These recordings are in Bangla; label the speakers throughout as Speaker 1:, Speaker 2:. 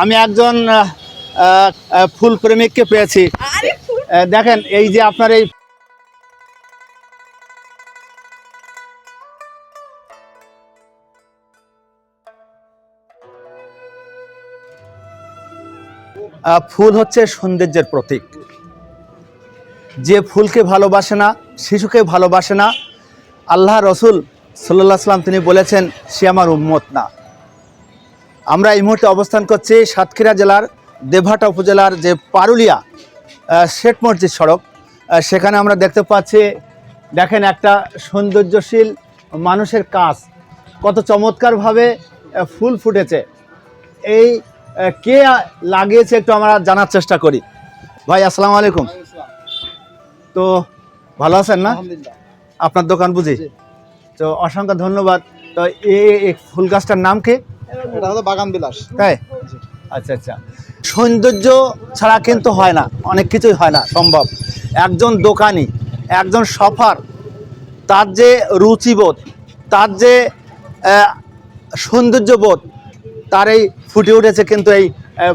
Speaker 1: আমি একজন ফুল প্রেমিককে পেয়েছি। দেখেন এই যে আপনার এই ফুল হচ্ছে সৌন্দর্যের প্রতীক। যে ফুলকে ভালোবাসে না শিশুকে ভালোবাসে না আল্লাহ রসুল সাল্লাহ সাল্লাম তিনি বলেছেন সে আমার উম্মত না। আমরা এই মুহূর্তে অবস্থান করছি সাতক্ষীরা জেলার দেবহাটা উপজেলার যে পারুলিয়া শেখ মসজিদ সড়ক। সেখানে আমরা দেখতে পাচ্ছি দেখেন একটা সৌন্দর্যশীল মানুষের কাজ। কত চমৎকারভাবে ফুল ফুটেছে। এই কে লাগিয়েছে একটু আমরা জানার চেষ্টা করি। ভাই আসসালামু আলাইকুম। তো ভালো আছেন না? আপনার দোকান বুঝি? তো অসংখ্য ধন্যবাদ। তো এই ফুল গাছটার নাম কি?
Speaker 2: এটা হলো বাগান বিলাস।
Speaker 1: তাই? আচ্ছা আচ্ছা। সৌন্দর্য ছাড়া কিন্তু হয় না অনেক কিছুই হয় না সম্ভব। একজন দোকানি একজন সফার তার যে রুচিবোধ তার যে সৌন্দর্যবোধ তার এই ফুটে উঠেছে কিন্তু এই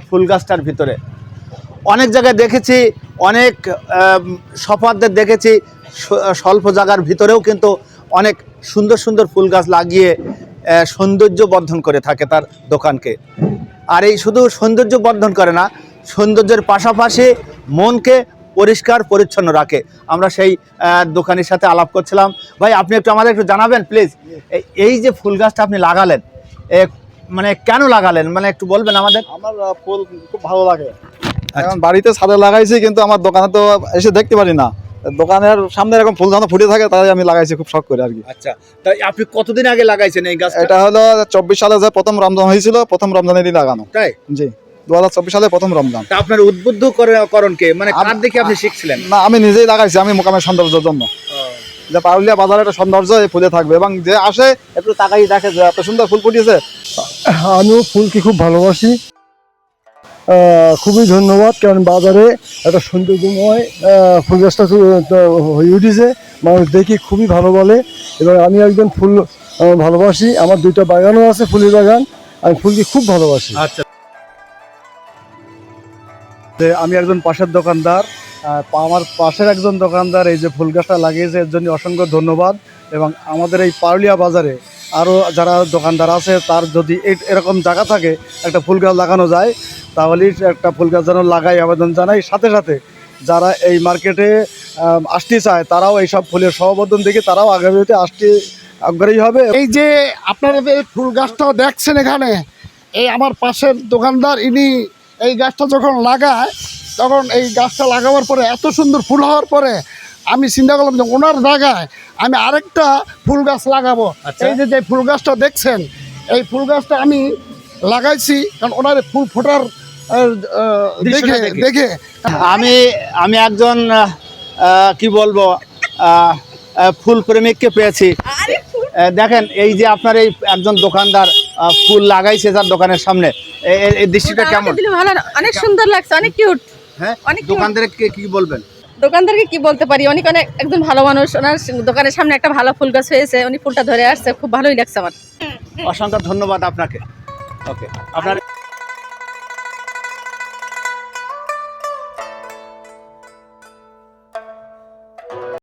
Speaker 1: ফুল গাছটার ভিতরে। অনেক জায়গায় দেখেছি অনেক সফারদের দেখেছি স্বল্প জায়গার ভিতরেও কিন্তু অনেক সুন্দর সুন্দর ফুল গাছ লাগিয়ে সৌন্দর্য বর্ধন করে থাকে তার দোকানকে। আর এই শুধু সৌন্দর্য বর্ধন করে না সৌন্দর্যের পাশাপাশি মনকে পরিষ্কার পরিচ্ছন্ন রাখে। আমরা সেই দোকানের সাথে আলাপ করছিলাম। ভাই আপনি একটু আমাদের একটু জানাবেন প্লিজ এই যে ফুল গাছটা আপনি লাগালেন এ, মানে কেন লাগালেন? মানে একটু বলবেন আমাদের।
Speaker 2: আমার ফুল খুব ভালো লাগে।
Speaker 1: আচ্ছা।
Speaker 2: এখন বাড়িতে ছাদে লাগাইছি কিন্তু আমার দোকানে তো এসে দেখতে পারি না। দোকানের সামনে এরকম ফুল যখন ফুটে থাকে তাই আমি লাগাইছি খুব শখ করে আর কি।
Speaker 1: আচ্ছা তাই আপনি কতদিন আগে লাগাইছেন এই গাছ
Speaker 2: এটা হলো চব্বিশ সালে যে প্রথম রমজান হয়েছিল প্রথম রমজানেরই লাগানো।
Speaker 1: তাই?
Speaker 2: জি দু হাজার চব্বিশ সালে প্রথম রমজান।
Speaker 1: তা আপনার উদ্বুদ্ধ করে- করণ কে? মানে কার দেখে আপনি শিখছিলেন?
Speaker 2: না আমি নিজেই লাগাইছি আমি মোকামের সৌন্দর্যের জন্য। যে পারুলিয়া বাজারে একটা সৌন্দর্য এই ফুলে থাকবে এবং যে আসে একটু তাকাই দেখে যে এত সুন্দর ফুল ফুটিয়েছে
Speaker 3: আমিও ফুলকে খুব ভালোবাসি। খুবই ধন্যবাদ, কারণ বাজারে একটা সৌন্দর্যময় ফুল গাছটা হয়ে উঠেছে, মানুষ দেখি খুবই ভালো বলে। এবং আমি একজন ফুল ভালোবাসি, আমার দুইটা বাগানও আছে, ফুলের বাগান, আমি ফুলকে খুব ভালোবাসি।
Speaker 1: আচ্ছা।
Speaker 4: আমি একজন পাশের দোকানদার আমার পাশের একজন দোকানদার এই যে ফুল গাছটা লাগিয়েছে, এর জন্য অসংখ্য ধন্যবাদ, এবং আমাদের এই পারুলিয়া বাজারে আরও যারা দোকানদার আছে, তার যদি এরকম জায়গা থাকে, একটা ফুল গাছ লাগানো যায়, তাহলে একটা ফুল গাছ যেন লাগাই আবেদন জানাই। সাথে সাথে যারা এই মার্কেটে আসতে চায়, তারাও এইসব ফুলের সহবর্ধন দেখে তারাও আগামীতে আসতে আগ্রহী হবে।
Speaker 5: এই যে আপনারা যে ফুল গাছটাও দেখছেন এখানে, এই আমার পাশের দোকানদার, ইনি এই গাছটা যখন লাগায়, তখন এই গাছটা লাগাবার পরে এত সুন্দর ফুল হওয়ার পরে আমি চিন্তা করলাম যে ওনার জায়গায় আমি আরেকটা ফুল গাছ লাগাবো।
Speaker 1: আচ্ছা।
Speaker 5: এই যে যে ফুল গাছটা দেখছেন এই ফুল গাছটা আমি লাগাইছি কারণ ওনার ফুল ফোটার দেখে
Speaker 1: দেখে। আমি আমি একজন কি বলব ফুল প্রেমিককে পেয়েছি।
Speaker 6: আরে
Speaker 1: দেখেন এই যে আপনার এই একজন দোকানদার ফুল লাগাইছে তার দোকানের সামনে। এই দৃশ্যটা কেমন?
Speaker 6: ভালো অনেক সুন্দর লাগছে অনেক কিউট
Speaker 1: হ্যাঁ
Speaker 6: অনেক
Speaker 1: দোকানদারকে কি বলবেন?
Speaker 6: দোকানদারকে কি বলতে পারি? অনেক অনেক একজন ভালো মানুষ, ওনার দোকানের সামনে একটা ভালো ফুল গাছ হয়েছে, উনি ফুলটা ধরে আসছে, খুব ভালোই লাগছে আমার।
Speaker 1: অসংখ্য ধন্যবাদ আপনাকে। ওকে আপনার